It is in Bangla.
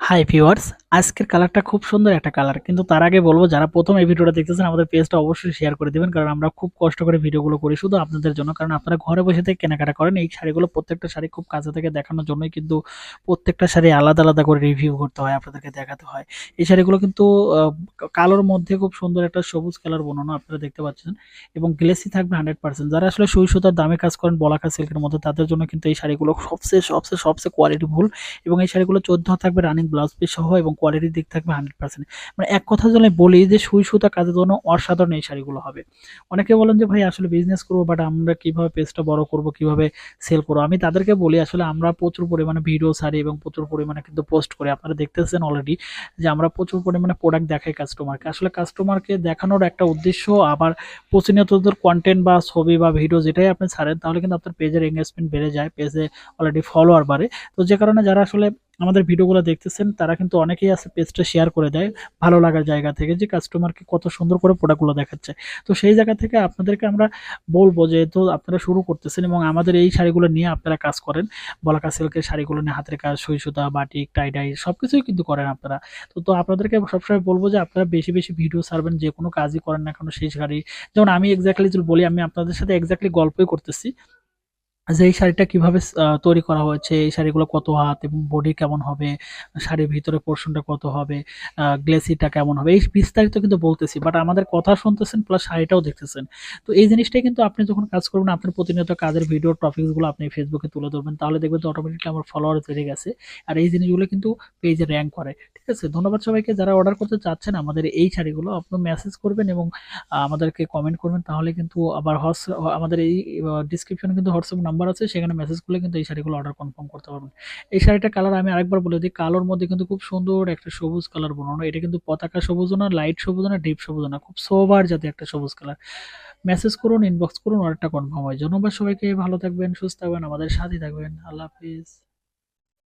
হাই ভিউয়ার্স আজকের কালারটা খুব সুন্দর একটা কালার। কিন্তু তার আগে বলব, যারা প্রথম এই ভিডিওটা দেখতেছেন, আমাদের পেজটা অবশ্যই শেয়ার করে দিবেন, কারণ আমরা খুব কষ্ট করে ভিডিওগুলো করি শুধু আপনাদের জন্য। কারণ আপনারা ঘরে বসে থেকে কেনাকাটা করেন, এই শাড়িগুলো প্রত্যেকটা শাড়ি খুব কাছে থেকে দেখানোর জন্যই কিন্তু প্রত্যেকটা শাড়ি আলাদা আলাদা করে রিভিউ করতে হয়, আপনাদেরকে দেখাতে হয়। এই শাড়িগুলো কিন্তু কালোর মধ্যে খুব সুন্দর একটা সবুজ কালার বনানো আপনারা দেখতে পাচ্ছেন এবং গ্লেসি থাকবে হান্ড্রেড পার্সেন্ট যারা আসলে সুই সুতার দামে কাজ করেন, বলাকা সিল্কের মধ্যে, তাদের জন্য কিন্তু এই শাড়িগুলো সবচেয়ে সবচেয়ে সবচেয়ে কোয়ালিটিফুল এবং এই শাড়িগুলো চোদ্দ থাকবে রানিং ব্লাউজ পিস সহ এবং কোয়ালিটির দিক থাকবে হান্ড্রেড পার্সেন্ট মানে এক কথা যদি বলি যে সুই সুতা কাজের জন্য অসাধারণ এই শাড়িগুলো হবে। অনেকে বলেন যে ভাই আসলে বিজনেস করব বাট আমরা কীভাবে পেজটা বড় করব, কীভাবে সেল করব? আমি তাদেরকে বলি আসলে আমরা প্রচুর পরিমাণে ভিডিও ছাড়ি এবং প্রচুর পরিমাণে কিন্তু পোস্ট করি। আপনারা দেখতেছেন অলরেডি যে আমরা প্রচুর পরিমাণে প্রোডাক্ট দেখাই কাস্টমারকে আসলে কাস্টমারকে দেখানোর একটা উদ্দেশ্য আবার প্রতিনিয়ত কন্টেন্ট বা ছবি বা ভিডিও যেটাই আপনি ছাড়েন, তাহলে কিন্তু আপনার পেজের এঙ্গেজমেন্ট বেড়ে যায় পেজে অলরেডি ফলোয়ার বাড়ে। তো যে কারণে যারা আসলে আমাদের ভিডিওগুলো দেখতেছেন, তারা কিন্তু অনেকেই আছে পেজটা শেয়ার করে দেয় ভালো লাগার জায়গা থেকে যে কাস্টমারকে কত সুন্দর করে প্রোডাক্টগুলো দেখাচ্ছে। তো সেই জায়গা থেকে আপনাদেরকে আমরা বলব যেহেতু আপনারা শুরু করতেছেন এবং আমাদের এই শাড়িগুলো নিয়ে আপনারা কাজ করেন, বলাকা সিল্কের শাড়িগুলো নিয়ে, হাতের কাজ, সুই সুতা, বাটিক টাইডাই সব কিছুই কিন্তু করেন আপনারা। তো তো আপনাদেরকে সবসময় বলব যে আপনারা বেশি বেশি ভিডিও ছাড়বেন, যে কোনো কাজই করেন না কেন সেই শাড়ি। যেমন আমি এক্স্যাক্টলি বলি, আমি আপনাদের সাথে এক্স্যাক্টলি গল্পই করতেছি। যে এই শাড়িটা কীভাবে তৈরি করা হয়েছে, এই শাড়িগুলো কত হাত এবং বডি কেমন হবে, শাড়ির ভিতরে পোর্শনটা কত হবে গ্লেসিটা কেমন হবে, এই বিস্তারিত কিন্তু বলতেছি বাট আমাদের কথা শুনতেছেন প্লাস শাড়িটাও দেখতেছেন। তো এই জিনিসটাই কিন্তু আপনি যখন কাজ করবেন, আপনার প্রতিনিয়ত কাজের ভিডিও টপিকসগুলো আপনি ফেসবুকে তুলে ধরবেন, তাহলে দেখবেন যে অটোমেটিকলি আমার ফলোয়ার বেড়ে গেছে, আর এই জিনিসগুলো কিন্তু পেজে র্যাঙ্ক করে, ঠিক আছে? ধন্যবাদ সবাইকে, যারা অর্ডার করতে চাচ্ছেন, আমাদের এই শাড়িগুলো আপনি মেসেজ করবেন এবং আমাদেরকে কমেন্ট করবেন, তাহলে কিন্তু আবার হস আমাদের এই ডিসক্রিপশনে কিন্তু হোয়াটসঅ্যাপ নাম্বার আছে, সেখানে মেসেজ করলে কিন্তু এই শাড়িগুলো অর্ডার কনফার্ম করতে পারবেন। এই শাড়িটা কালার আমি আরেকবার বলে দিই, কালোর মধ্যে কিন্তু খুব সুন্দর একটা সবুজ কালার বানানো এটা কিন্তু পতাকা সবুজ না লাইট সবুজ না ডিপ সবুজ না, খুব সোবার জাতীয় একটা সবুজ কালার মেসেজ করুন ইনবক্স করুন অর্ডারটা কনফার্ম হয়। ধন্যবাদ সবাইকে, ভালো থাকবেন, সুস্থ থাকবেন, আমাদের সাথে থাকবেন। আল্লাহ হাফিজ।